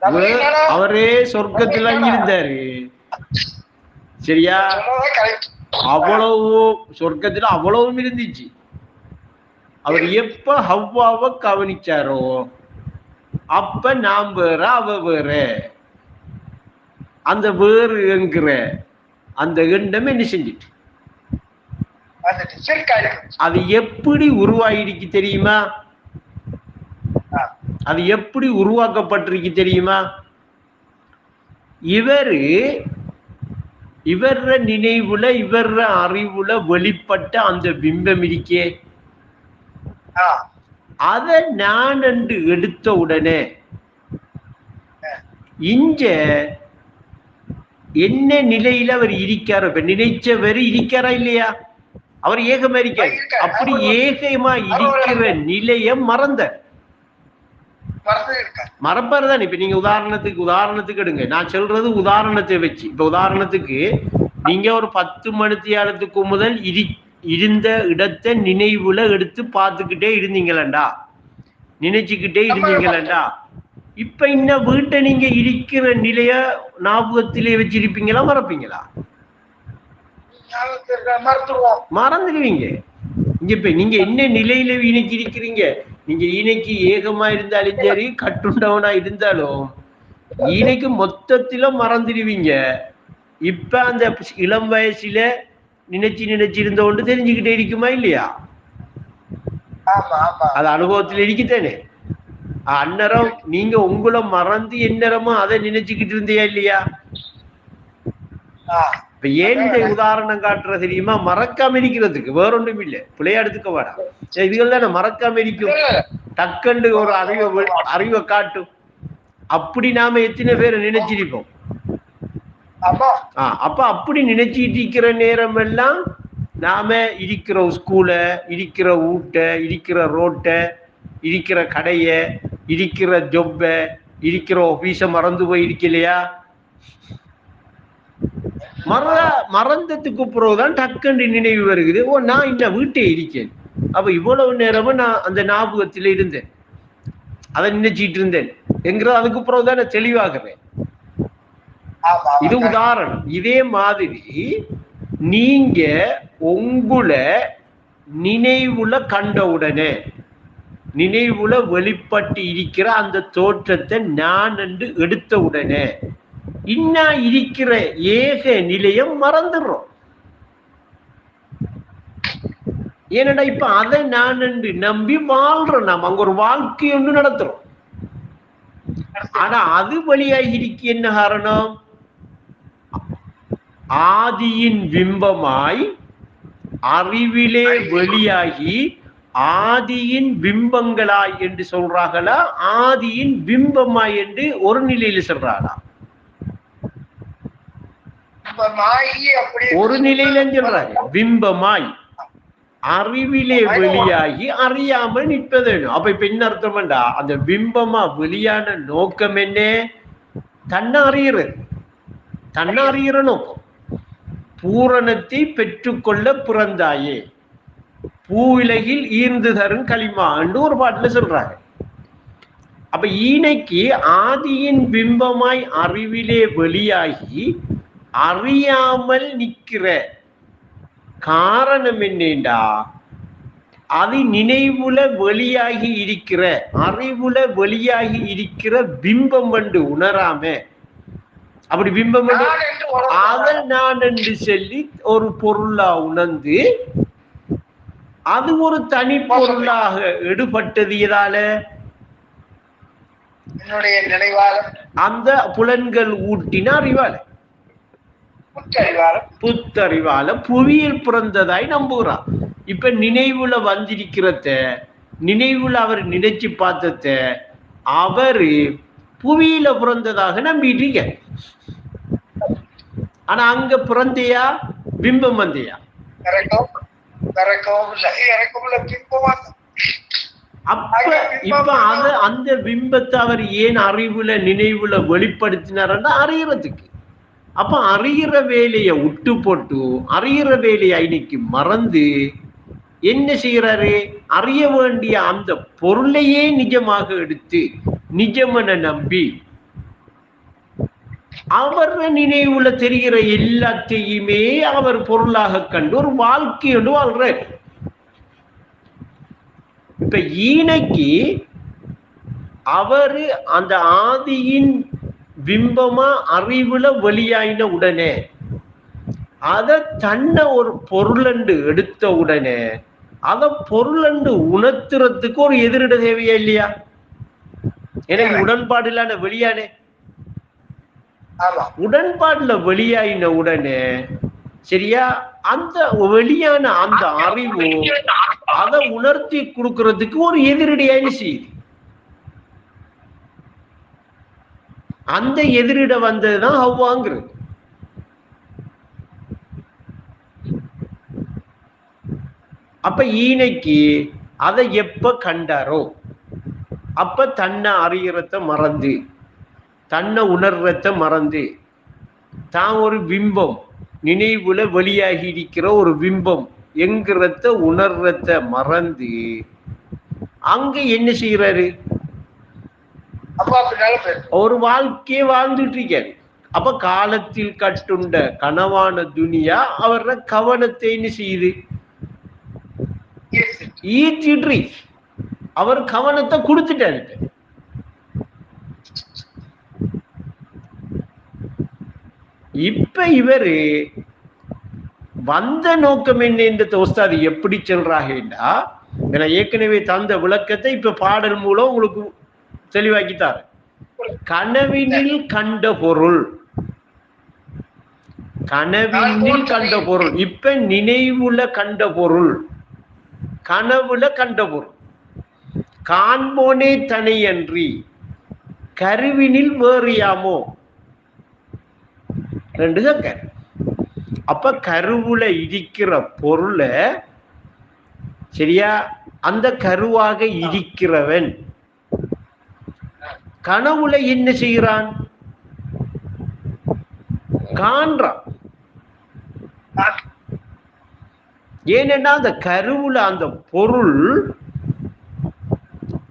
வே- என்னடா? அவரே சொர்க்கத்துல இருந்தாரு. சரியா. அவ்வளவு சொர்க்கத்துல அவ்வளவும் இருந்துச்சு. அவர் எப்ப ஹவ்வாவை கவனிச்சாரோ அப்ப நாம் வேற அவ வேற. அந்த வேறு என்கிற அந்த எண்ணம் என்ன செஞ்சிட்டு? அது எப்படி உருவாயிருக்கு தெரியுமா. அது எப்படி உருவாக்கப்பட்டிருக்கு தெரியுமா? இவரு இவர நினைவுல இவர அறிவுல வெளிப்பட்ட அந்த பிம்பம் இருக்கே. அத நான் என்று எடுத்த உடனே இங்க என்ன நிலையில அவர் இருக்காரோ இப்ப நினைச்சவர் இருக்காரா இல்லையா? அவர் ஏகமா இருக்காரு இருக்காரு. அப்படி ஏகமா இருக்கிற நிலைய மறந்து மறப்பாரு தான். இப்ப நீங்க உதாரணத்துக்கு உதாரணத்துக்கு எடுங்க. நான் சொல்றது உதாரணத்தை வச்சு. இப்ப உதாரணத்துக்கு நீங்க ஒரு பத்து மணித்தியாலத்துக்கு முதல் இரி இருந்த இடத்தை நினைவுல எடுத்து பார்த்துக்கிட்டே இருந்தீங்களா நினைச்சுக்கிட்டே இருந்தீங்களா இப்ப இந்த வீட்டை நீங்க இருக்கிற நிலைய ஞாபகத்திலே வச்சிருப்பீங்களா? மறப்பீங்களா? மறந்துடுவீங்க. இங்க இப்ப நீங்க என்ன நிலையில இன்னைக்கு இருக்கிறீங்க நீங்க ஈனைக்கு ஏகமா இருந்தாலும் சரி கட்டுண்டவனா இருந்தாலும் ஈனைக்கு மொத்தத்தில மறந்துடுவீங்க. இப்ப அந்த இளம் வயசுல நினைச்சு நினைச்சு இருந்த ஒன்று தெரிஞ்சுக்கிட்டே இருக்குமா இல்லையா? அது அனுபவத்துல இருக்குதானே? அந்நரம் நீங்க உங்களை மறந்து எந்நேரமும் அதை நினைச்சுக்கிட்டு இருந்தியா இல்லையா? இப்ப ஏன் இந்த உதாரணம் காட்டுற தெரியுமா? மறக்காம இருக்கிறதுக்கு வேற ஒன்றும் இல்லை பிள்ளையாடுத்துக்க வேடாம் இதுகள் தானே? மறக்காம இருக்கும். டக்குன்னு ஒரு அறிவை அறிவை காட்டும். அப்படி நாம எத்தனை பேரை நினைச்சிருப்போம்? அப்ப அப்படி நினைச்சிட்டு இருக்கிற நேரம் எல்லாம் நாம இருக்கிற ஸ்கூல இருக்கிற வீட்ட இருக்கிற ரோட்ட இருக்கிற கடைய இருக்கிற ஜொப்ப இருக்கிற ஆபீஸ மறந்து போய் இருக்கலையா மற மறந்ததுக்கு பிறகுதான் டக்குன்னு நினைவு வருகிறது. ஓ நான் இந்த வீட்டை இருக்கேன். அப்ப இவ்வளவு நேரமும் நான் அந்த ஞாபகத்துல இருந்தேன். அதை நினைச்சிட்டு இருந்தேன். என்கிறது அதுக்கு பிறகுதான் நான் தெளிவாகிறேன் இது. உதாரணம். இதே மாதிரி நீங்க உங்களை நினைவுல கண்ட உடனே நினைவுல வெளிப்பட்டு இருக்கிற அந்த தோற்றத்தை நான் என்று எடுத்த உடனே இன்னா இருக்கிற ஏக நிலையம் மறந்துடுறோம். ஏனடா இப்ப அதை நான் என்று நம்பி வாழ்றோம் நாம். அங்க ஒரு வாழ்க்கை ஒன்று நடத்துறோம். ஆனா அது வழியாக இருக்கு என்ன காரணம்? ஆதியின் பிம்பமாய் அறிவிலே வெளியாகி ஆதியின் பிம்பங்களாய் என்று சொல்றாங்களா ஆதியின் பிம்பமாய் என்று ஒரு நிலையில சொல்றாங்களா ஒரு நிலையில சொல்றாங்க பிம்பமாய். அறிவிலே வெளியாகி அறியாமல் நிற்பது வேணும் அப்ப இப்ப என்ன அர்த்தம் வேண்டா அந்த பிம்பமா வெளியான நோக்கம் என்ன? தன்னை அறியறது தன்னை அறிகிற நோக்கம். பூரணத்தை பெற்றுக்கொள்ள பிறந்தாயே. பூவிலகில் ஈர்ந்து தரும் களிமா என்று ஒரு பாட்டுல சொல்றாங்க அப்ப ஈனைக்கு ஆதியின் பிம்பமாய் அறிவிலே வெளியாகி அறியாமல் நிக்கிற காரணம் என்னண்டா அது நினைவுல வெளியாகி இருக்கிற அறிவுல வெளியாகி இருக்கிற பிம்பம் என்று உணராம. அப்படி பிம்பம் என்று நான் என்று சொல்லி ஒரு பொருளா உணர்ந்து அது ஒரு தனி பொருளாக எடுபட்டது எதால? என்னுடைய நினைவால. அந்த புலன்கள் ஊட்டின அறிவால. புத்தறிவால புவியில் பிறந்ததாய் நம்புகிறான். இப்ப நினைவுல வந்திருக்கிறத நினைவுல அவர் நினைச்சு பார்த்தத அவரு புவியில பிறந்ததாக நம்பிட்டு ஆனா அங்க பிறந்தையா? பிம்பம் வந்தையா? அப்ப இப்ப அது அந்த பிம்பத்தை அவர் ஏன் அறிவுல நினைவுல வெளிப்படுத்தினார்னா அறியறதுக்கு. அப்ப அறியிற வேலையை விட்டு போட்டு அறியிற வேலையை இன்னைக்கு மறந்து என்ன செய்யறாரு அறிய வேண்டிய அந்த பொருளையே நிஜமாக எடுத்து நிஜமென நம்பி அவர் நினைவுல தெரிகிற எல்லாத்தையுமே அவர் பொருளாக கண்டு ஒரு வாழ்க்கையோடு வாழ்றார். இப்ப ஈனைக்கு அவரு அந்த ஆதியின் பிம்பமா அறிவுல வெளியாயின உடனே அத தன்னை ஒரு பொருளண்டு எடுத்த உடனே அத பொருளண்டு உணர்த்துறதுக்கு ஒரு எதிரிட தேவையா இல்லையா? எனக்கு உடன்பாடு இல்லாத வெளியானே. உடன்பாடுல வெளியாயின உடனே சரியா? அந்த வெளியான அந்த அறிவு அதை உணர்த்தி கொடுக்கறதுக்கு ஒரு எதிரடியான செய்தி அந்த எதிரிட வந்ததுதான் ஹவ்வாங்கிறது. அப்ப ஈனைக்கு அதை எப்ப கண்டாரோ? அப்ப தன்னை அறியறத மறந்து தன்னை உணர்றத மறந்து தான் ஒரு பிம்பம் நினைவுல வெளியாகி இருக்கிற ஒரு பிம்பம் என்கிறத உணர்றத மறந்து அங்க என்ன செய்யறாரு ஒரு வாழ்க்கையை வாழ்ந்துட்டு இருக்காரு அப்ப காலத்தில் கட்டுண்ட கனவான துனியா அவர கவனத்தை செய்யுது? ஈத்திட்டு அவர் கவனத்தை கொடுத்துட்டாரு. இப்ப. இவரு வந்த நோக்கம் என்ன என்று தோஸ்தாது? எப்படி சொல்றாங்கன்னா நான் ஏற்கனவே தந்த விளக்கத்தை இப்ப பாடல் மூலம் உங்களுக்கு தெளிவாக்கித்தாரு கனவினில் கண்ட பொருள். கனவினில் கண்ட பொருள். இப்ப நினைவுல கண்ட பொருள். கனவுல கண்ட பொருள். காண்போனே தனியன்றி கருவினில் வேறியாமோ? ரெண்டு தான் அப்ப கருவுல இருக்கிற பொருளை சரியா? அந்த கருவாக இருக்கிறவன். கனவுல என்ன செய்கிறான் காண்றான் ஏனென்னா அந்த கருவுல அந்த பொருள்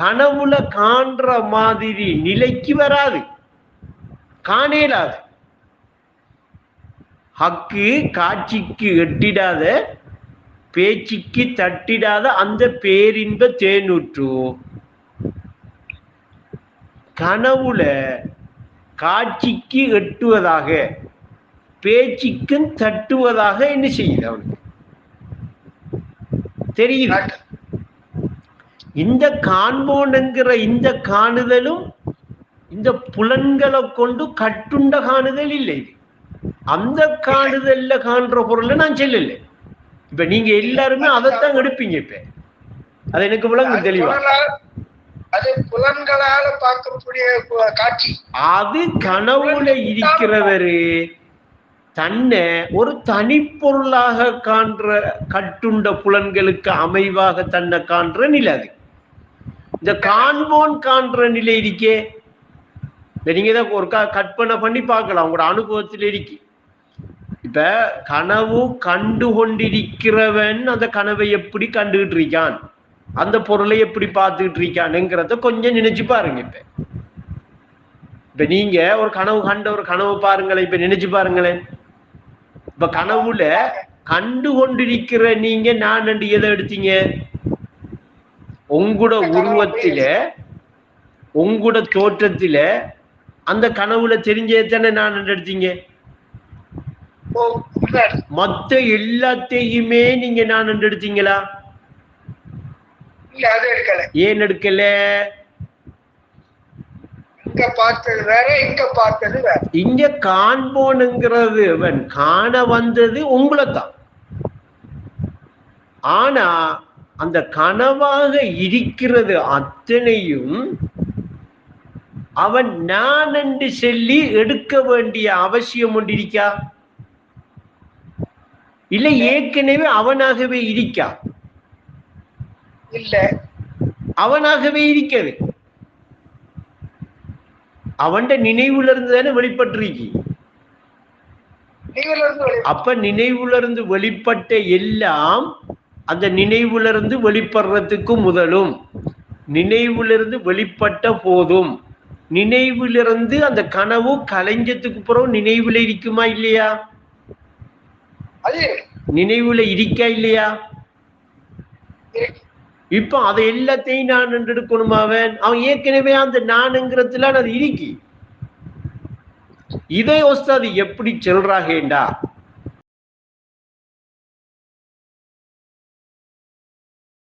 கனவுல காண்ற மாதிரி நிலைக்கு வராது. காணேலாது ஹக்கு காட்சிக்கு எட்டிடாத பேச்சுக்கு தட்டிடாத அந்த பேரின்ப தேனூற்று. கனவுல காட்சிக்கு எட்டுவதாக பேச்சுக்கும் தட்டுவதாக என்ன செய்யுது அவனுக்கு? தெரியுது. இந்த காண்போன் என்கிற இந்த காணுதலும் இந்த புலன்களை கொண்டு கட்டுண்ட காணுதல் இல்லை இது. அந்த காணுதல்ல காண்ற பொருளை நான் சொல்லல. இப்ப நீங்க எல்லாருமே அதைத்தான் எடுப்பீங்க இப்ப. அது எனக்கு விளங்கும் தெளிவா. அது புலன்களால பார்க்கக்கூடிய காட்சி. அது கனவுல இருக்கிறவரு. தன்னை ஒரு தனிப்பொருளாக காண்ற கட்டுண்ட புலன்களுக்கு அமைவாக தன்னை காண்ற நிலை அது. இந்த காண்போன் காண்ற நிலை இருக்கே. நீங்க தான் ஒரு கற்பனை பண்ணி பார்க்கலாம். உங்களோட அனுபவத்தில் இருக்கு. இப்ப கனவு கண்டு கொண்டிருக்கிறவன் அந்த கனவை எப்படி கண்டுகிட்டு இருக்கான்? அந்த பொருளை எப்படி பார்த்துக்கிட்டு இருக்கானுங்கிறத கொஞ்சம் நினைச்சு பாருங்க இப்ப. இப்ப நீங்க ஒரு கனவு கண்ட ஒரு கனவு பாருங்களேன் இப்ப நினைச்சு பாருங்களேன். இப்ப கனவுல கண்டு கொண்டிருக்கிற நீங்க நான் ரெண்டு எதை எடுத்தீங்க? உங்களோட உருவத்தில உங்களோட தோற்றத்தில அந்த கனவுல தெரிஞ்சதானே நான் ரெண்டு எடுத்தீங்க? மத்த எல்லாத்தையுமே நீங்க நான் எடுத்தீங்களா? இல்ல அது எடுக்கல. ஏன் எடுக்கல? இங்க பார்த்தது வேற இங்க பார்த்தது வேற. இங்க காண்போனுங்கிறது அவன் காண வந்தது உங்களைத்தான். ஆனா அந்த கனவாக இருக்கிறது அத்தனையும் அவன் நான் என்று சொல்லி எடுக்க வேண்டிய அவசியம் ஒன்று இருக்கா? இல்லை ஏற்கனவே அவனாகவே இருக்கா? இல்ல. அவனாகவே இருக்கிறது. அவன்ட நினைவுல இருந்து தானே வெளிப்பட்டிருக்கி இருந்து அப்ப நினைவுல இருந்து வெளிப்பட்ட எல்லாம் அந்த நினைவுல இருந்து வெளிப்படுறதுக்கு முதலும் நினைவிலிருந்து வெளிப்பட்ட போதும். நினைவிலிருந்து அந்த கனவு கலைஞ்சதுக்கு பிறகு நினைவுல இருக்குமா இல்லையா? நினைவுல இருக்கா இல்லையா. இப்ப அதை எல்லாத்தையும் நான் எடுக்கணுமா அவன். அவன் ஏற்கனவே அந்த நானுங்கிறதுல அது இருக்கி. இதை ஒஸ்தாது எப்படி சொல்றாகேண்டா?